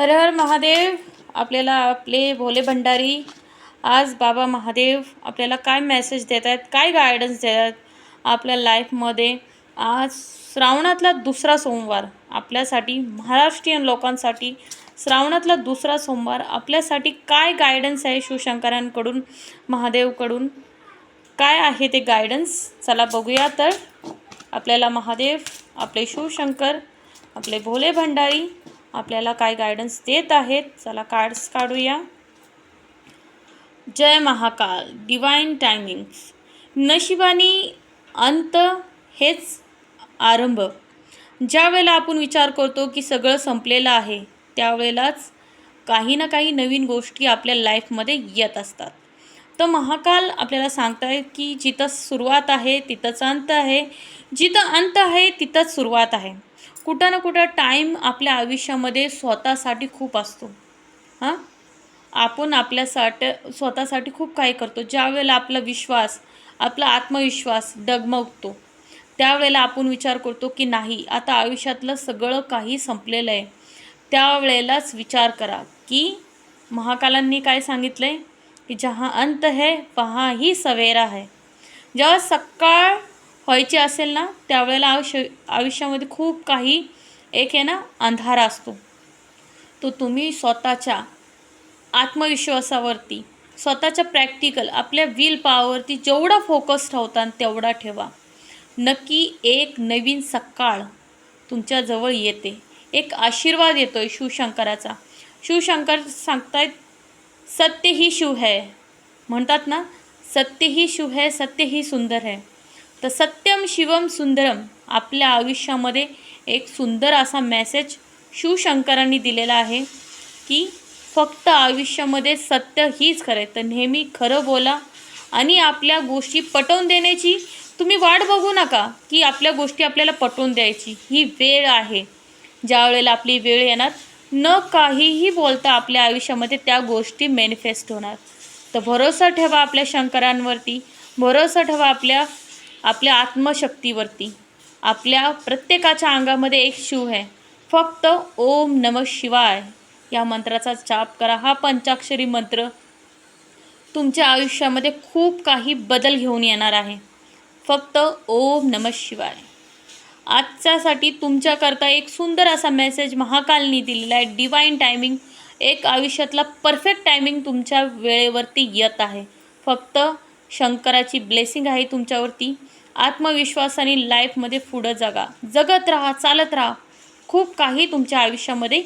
हर हर महादेव आपल्याला आपले भोले भंडारी. आज बाबा महादेव आपल्याला काय मेसेज देत आहेत काय गायडन्स देत आहेत आपल्या लाईफमध्ये आज श्रावणातला दुसरा सोमवार आपल्यासाठी महाराष्ट्रीयन लोकांसाठी श्रावणातला दुसरा सोमवार आपल्यासाठी काय गायडन्स आहे शिवशंकरांकडून महादेवकडून? काय आहे ते गायडन्स चला बघूया तर. आपल्याला महादेव आपले शिवशंकर आपले भोले भंडारी आपल्याला काय गायडन्स देत आहेत? चला कार्ड्स काढूया. जय महाकाल. डिवाइन टायमिंग्स नशिबानी अंत हेच आरंभ. ज्या वेळेला आपण विचार करतो की सगळं संपलेलं आहे त्यावेळेलाच काही ना काही नवीन गोष्टी आपल्या लाईफमध्ये येत असतात. तर महाकाल आपल्याला सांगताय की जिथं सुरुवात आहे तिथंच अंत आहे. जिथं अंत आहे तिथंच सुरुवात आहे. कुठं ना कुठं टाईम आपल्या आयुष्यामध्ये स्वतःसाठी खूप असतो. हां? आपण आपल्यासाठी स्वतःसाठी खूप काही करतो. ज्यावेळेला आपला विश्वास आपला आत्मविश्वास डगमगतो त्यावेळेला आपण विचार करतो की नाही आता आयुष्यातलं सगळं काही संपलेलं आहे. त्यावेळेलाच विचार करा की महाकालांनी काय सांगितलं आहे की जहा अंत है पहा ही सवेरा है. जेव्हा सकाळ व्हायची असेल ना त्यावेळेला आयुष्य आयुष्यामध्ये खूप काही एक आहे ना अंधार असतो. तो तुम्ही स्वतःच्या आत्मविश्वासावरती स्वतःच्या प्रॅक्टिकल आपल्या विल पॉवरवरती जेवढा फोकस ठेवता तेवढा ठेवा. नक्की एक नवीन सकाळ तुमच्याजवळ येते. एक आशीर्वाद येतो आहे शिवशंकराचा. शिवशंकर सांगतायत सत्य ही शिव है. म्हणतात ना सत्य ही शिव है सत्य ही सुंदर है. तर सत्यम शिवम सुंदरम आपल्या आयुष्यामध्ये एक सुंदर असा मेसेज शिवशंकरांनी दिलेला आहे की फक्त आयुष्यामध्ये सत्य हीच खरं आहे. तर नेहमी खरं बोला आणि आपल्या गोष्टी पटवून देण्याची तुम्ही वाट बघू नका की आपल्या गोष्टी आपल्याला पटवून द्यायची. ही वेळ आहे. ज्या वेळेला आपली वेळ येणार न काहीही बोलता आपल्या आयुष्यामध्ये त्या गोष्टी मॅनिफेस्ट होणार. तर भरोसा ठेवा आपल्या शंकरांवरती भरोसा ठेवा आपल्या आपल्या आत्मशक्तीवरती. आपल्या प्रत्येकाच्या अंगामध्ये एक शिव आहे. फक्त ओम नम शिवाय या मंत्राचा जाप करा. हा पंचाक्षरी मंत्र तुमच्या आयुष्यामध्ये खूप काही बदल घेऊन येणार आहे. फक्त ओम नम शिवाय. आजच्यासाठी तुमच्याकरता एक सुंदर असा मेसेज महाकालनी दिलेला आहे. डिवाईन टायमिंग एक आयुष्यातला परफेक्ट टायमिंग तुमच्या वेळेवरती येत आहे. फक्त शंकराची ब्लेसिंग आहे तुमच्यावरती. आत्मविश्वासाने लाईफमध्ये पुढं जगा. जगत राहा चालत राहा. खूप काही तुमच्या आयुष्यामध्ये